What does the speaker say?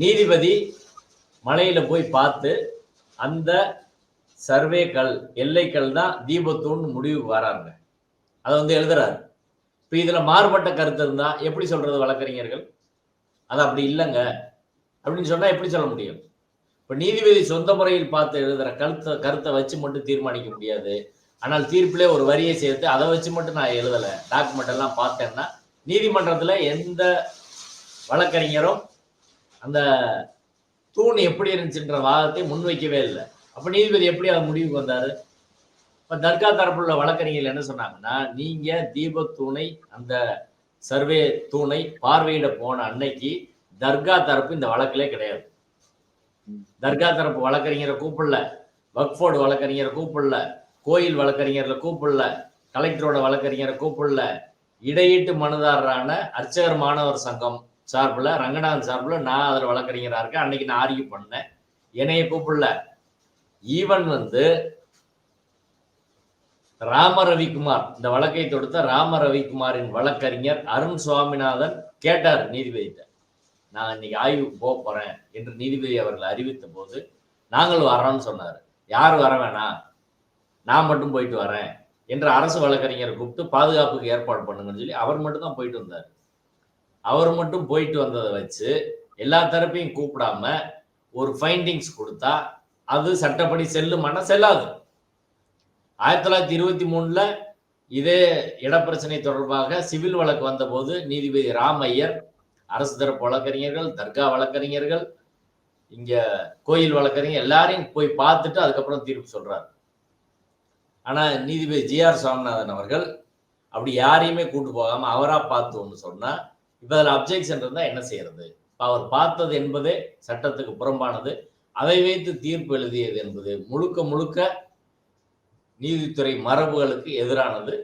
நீதிபதி மலையில போய் பார்த்து அந்த சர்வேக்கள் எல்லைக்கள் தான் தீபத்தூண் முடிவுக்கு வராங்க அதை வந்து எழுதுறாரு. இப்போ இதில் மாறுபட்ட கருத்து இருந்தால் எப்படி சொல்றது வழக்கறிஞர்கள்? அது அப்படி இல்லைங்க. அப்படின்னு சொன்னால் எப்படி சொல்ல முடியும்? இப்போ நீதிபதி சொந்த முறையில் பார்த்து எழுதுகிற கருத்தை கருத்தை வச்சு மட்டும் தீர்மானிக்க முடியாது. ஆனால் தீர்ப்பிலே ஒரு வரியை சேர்த்து அதை வச்சு மட்டும் நான் எழுதலை. டாக்குமெண்ட் எல்லாம் பார்த்தேன்னா நீதிமன்றத்தில் எந்த வழக்கறிஞரும் அந்த தூண் எப்படி இருந்துச்சுன்ற வாதத்தை முன்வைக்கவே இல்லை. அப்ப நீதிபதி எப்படி அதை முடிவுக்கு வந்தாரு? இப்ப தர்கா தரப்புள்ள வழக்கறிஞர்கள் என்ன சொன்னாங்கன்னா நீங்க தீபத்தூணை அந்த சர்வே தூணை பார்வையிட போன அன்னைக்கு தர்கா தரப்பு இந்த வழக்கிலே கிடையாது. தர்கா தரப்பு வழக்கறிஞரை கூப்பிடல வக்ஃபோர்டு வழக்கறிஞரை கூப்பிடல கோயில் வழக்கறிஞர்களை கூப்பிடல கலெக்டரோட வழக்கறிஞரை கூப்பிடல இடையீட்டு மனுதாரரான அர்ச்சகர் மாணவர் சங்கம் சார்பில் ரங்கநாதன் சார்பில் நான் அதில் வழக்கறிஞராக இருக்கேன். அன்னைக்கு நான் ஆர்கியூ பண்ணேன். என்னைய கூப்பிடல. ஈவன் வந்து ராம ரவிக்குமார் இந்த வழக்கை தொடுத்த ராம ரவிக்குமாரின் வழக்கறிஞர் அருண் சுவாமிநாதன் கேட்டார் நீதிபதியிட்ட நான் இன்னைக்கு ஆய்வுக்கு போக போறேன் என்று நீதிபதி அவர்கள் அறிவித்த போது நாங்கள் வரோம்னு சொன்னார். யார் வர வேணாம். நான் மட்டும் போயிட்டு வரேன் என்று அரசு வழக்கறிஞரை கூப்பிட்டு பாதுகாப்புக்கு ஏற்பாடு பண்ணுங்கன்னு சொல்லி அவர் மட்டும் தான் போயிட்டு வந்தார். அவர் மட்டும் போயிட்டு வந்ததை வச்சு எல்லா தரப்பையும் கூப்பிடாம ஒரு ஃபைண்டிங்ஸ் கொடுத்தா அது சட்டப்படி செல்லுமானா செல்லாது. ஆயிரத்தி தொள்ளாயிரத்தி இருபத்தி மூணுல இதே இடப்பிரச்சனை தொடர்பாக சிவில் வழக்கு வந்தபோது நீதிபதி ராமையர் அரசு தரப்பு வழக்கறிஞர்கள் தர்கா வழக்கறிஞர்கள் இங்க கோயில் வழக்கறிஞர் எல்லாரையும் போய் பார்த்துட்டு அதுக்கப்புறம் தீர்ப்பு சொல்றாரு. ஆனா நீதிபதி ஜி ஆர் சுவாமிநாதன் அவர்கள் அப்படி யாரையுமே கூட்டு போகாம அவரா பார்த்து ஒன்று சொன்னா இப்போ அதில் அப்ஜெக்ஷன் இருந்தால் என்ன செய்யறது? அவர் பார்த்தது என்பதே சட்டத்துக்கு புறம்பானது. அதை வைத்து தீர்ப்பு எழுதியது என்பது முழுக்க முழுக்க நீதித்துறை மரபுகளுக்கு எதிரானது.